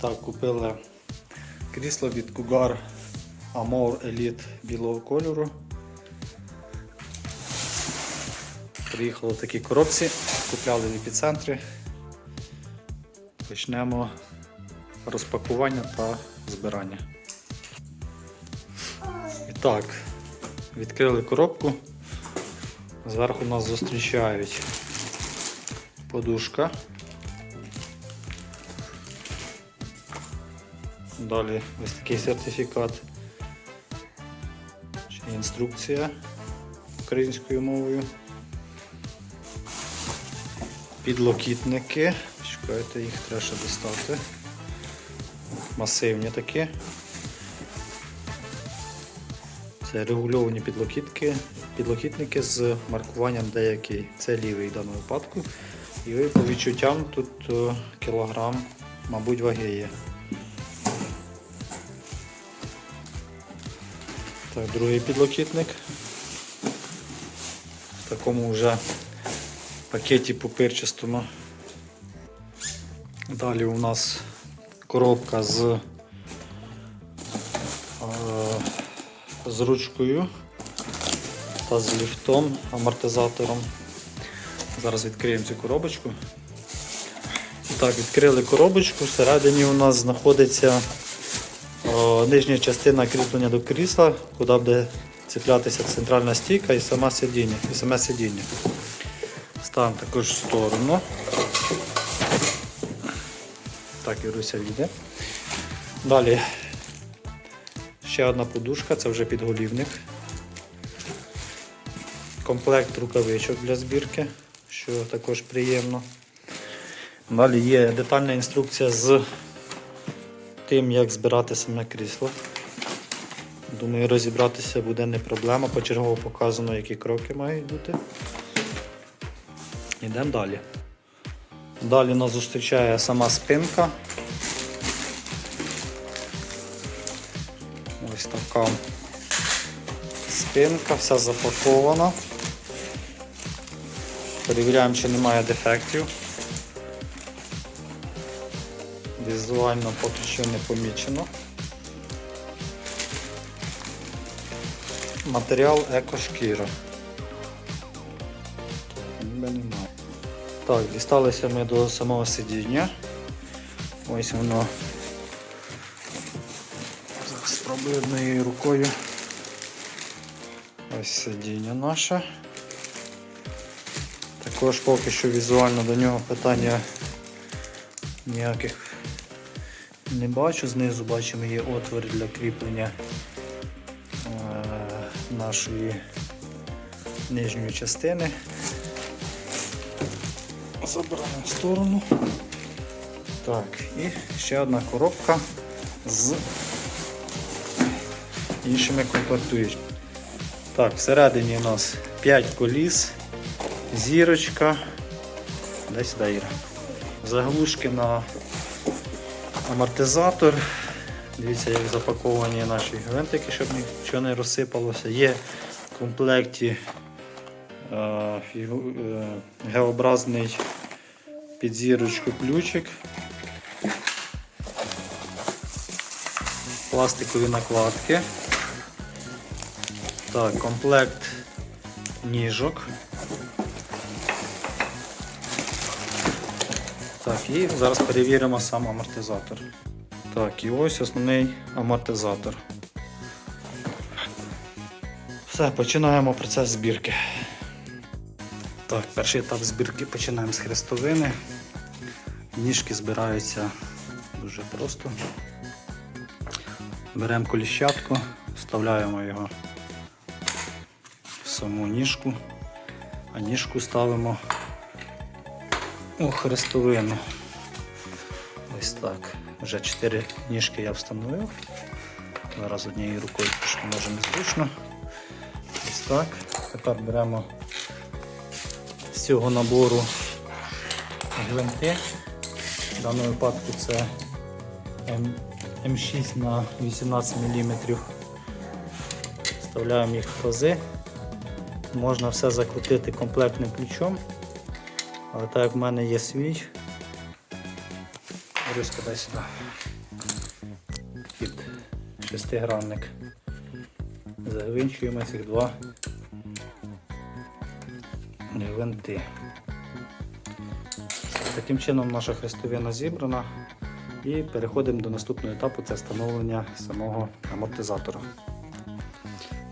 Так, купили крісло від Cougar Amor Elite білого кольору. Приїхало в такій коробці, купляли в епіцентрі. Почнемо розпакування та збирання. І так, відкрили коробку. Зверху нас зустрічають подушка. Далі ось такий сертифікат. Ще інструкція українською мовою. Підлокітники. Чекайте, їх треба ще достати. Масивні такі. Це регульовані підлокітки, підлокітники з маркуванням деякий. Це лівий в даному випадку. І ви по відчуттям тут кілограм, мабуть, ваги є. Так, другий підлокітник. В такому вже пакеті пупирчастому. Далі у нас коробка з, е, з ручкою та з ліфтом, амортизатором. Зараз відкриємо цю коробочку. Так, відкрили коробочку. Всередині у нас знаходиться нижня частина кріплення до крісла, куди буде цеплятися центральна стійка і сама сидіння, і саме сидіння. Ставимо також в сторону. Так, Іруся йде. Далі ще одна подушка, це вже підголівник. Комплект рукавичок для збірки, що також приємно. Далі є детальна інструкція з тим, як збирати саме крісло. Думаю, розібратися буде не проблема, почергово показано, які кроки мають бути. Йдемо далі. Далі нас зустрічає сама спинка. Ось така спинка, вся запакована. Перевіряємо, чи немає дефектів. Візуально поки що не помічено. Матеріал екошкіра. Так, дісталися ми до самого сидіння. Ось воно. Спробую однією рукою. Ось сидіння наше. Також поки що візуально до нього питання ніяких не бачу. Знизу бачимо є отвір для кріплення е, нашої нижньої частини. Забираємо в сторону. Так, і ще одна коробка з іншими комплектуючими. Так, всередині у нас 5 коліс, зірочка. Десь Іра. Заглушки на амортизатор. Дивіться, як запаковані наші гвинтики, щоб нічого не розсипалося. Є в комплекті е, Г-образний під зірочку ключик. Пластикові накладки. Так, комплект ніжок. Так, і зараз перевіримо сам амортизатор. Так, і ось основний амортизатор. Все, починаємо процес збірки. Так, перший етап збірки починаємо з хрестовини. Ніжки збираються дуже просто. Беремо коліщатку, вставляємо його в саму ніжку, а ніжку ставимо у хрестовину. Ось так. Вже 4 ніжки я встановив. Зараз однією рукою трошки може незручно. Ось так. Тепер беремо з цього набору гвинти. В даному випадку це М- М6 на 18 мм. Вставляємо їх в пази. Можна все закрутити комплектним ключом. Але так як в мене є свій, Люська, дай сюди. Під шестигранник. Завинчуємо цих два гвинти. Таким чином наша хрестовина зібрана і переходимо до наступного етапу це встановлення самого амортизатора.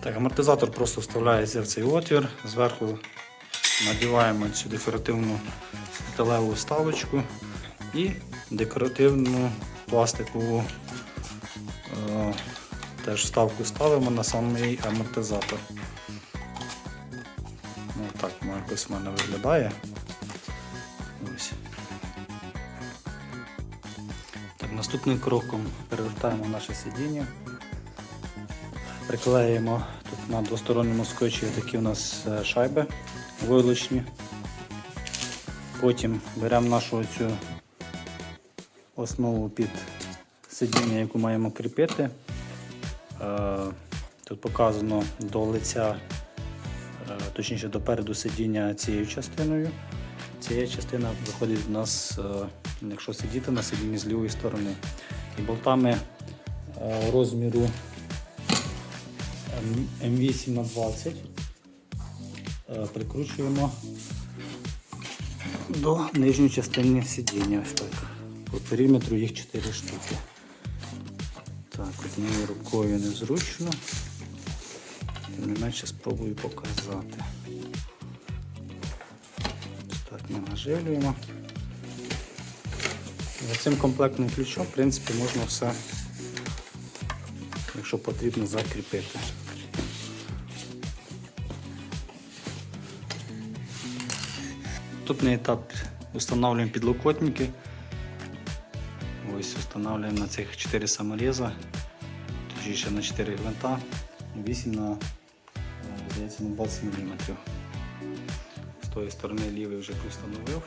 Так, амортизатор просто вставляється в цей отвір, зверху надіваємо цю декоративну металеву вставочку і декоративну пластикову е, теж вставку ставимо на самий амортизатор. Ну, так воно якось в мене виглядає. Так, наступним кроком перевертаємо наше сидіння. Приклеїмо тут на двосторонньому скотчі такі у нас е, шайби войлочні. Потім беремо нашу цю основу під сидіння, яку маємо кріпити. Е, Тут показано до лиця, е, точніше до переду сидіння цією частиною. Цієя частина виходить в нас, е, якщо сидіти на сидінні з лівої сторони. І болтами розміру М- М8 на 20 е, прикручуємо до нижньої частини сидіння. Ось так. По периметру їх 4 штуки. Так, однією рукою незручно. Тим не менше спробую показати. Ось Так, ми нажилюємо. За цим комплектним ключом, в принципі, можна все, якщо потрібно, закріпити. Наступний етап встановлюємо підлокотники. Ось встановлюємо на цих 4 саморіза, точніше на 4 гвинта, 8 на, здається, на 20 мм. З тої сторони лівий вже встановив.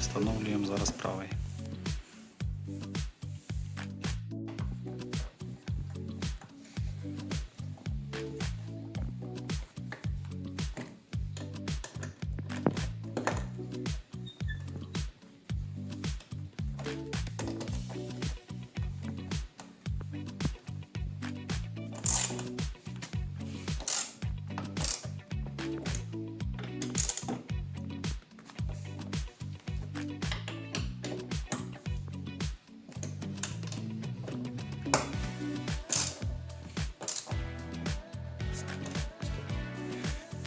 Встановлюємо зараз правий.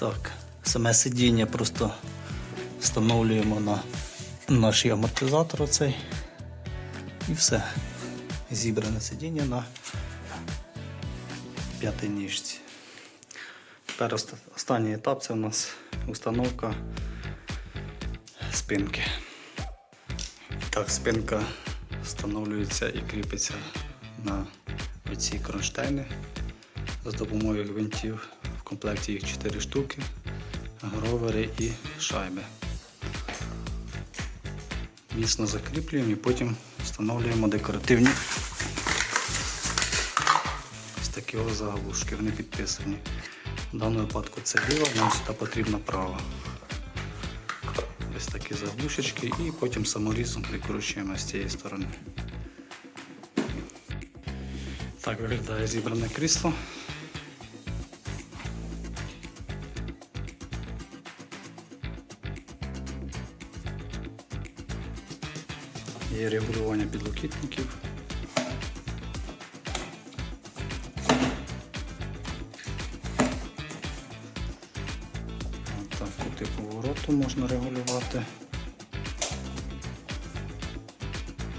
Так, саме сидіння просто встановлюємо на наш амортизатор оцей. І все. Зібране сидіння на п'ятій ніжці. Тепер останній етап це у нас установка спинки. Так, спинка встановлюється і кріпиться на оці кронштейни за допомогою гвинтів. Комплекті їх 4 штуки, гровери і шайби. Міцно закріплюємо і потім встановлюємо декоративні ось такі заглушки, вони підписані. В даному випадку це ліва, нам сюди потрібна права. Ось такі заглушечки і потім саморізом прикручуємо з цієї сторони. Так виглядає зібране крісло. Є регулювання підлокітників. Так, кути повороту можна регулювати.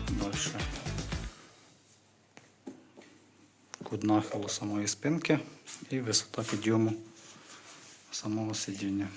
Далі. Кут нахилу самої спинки і висота підйому самого сидіння.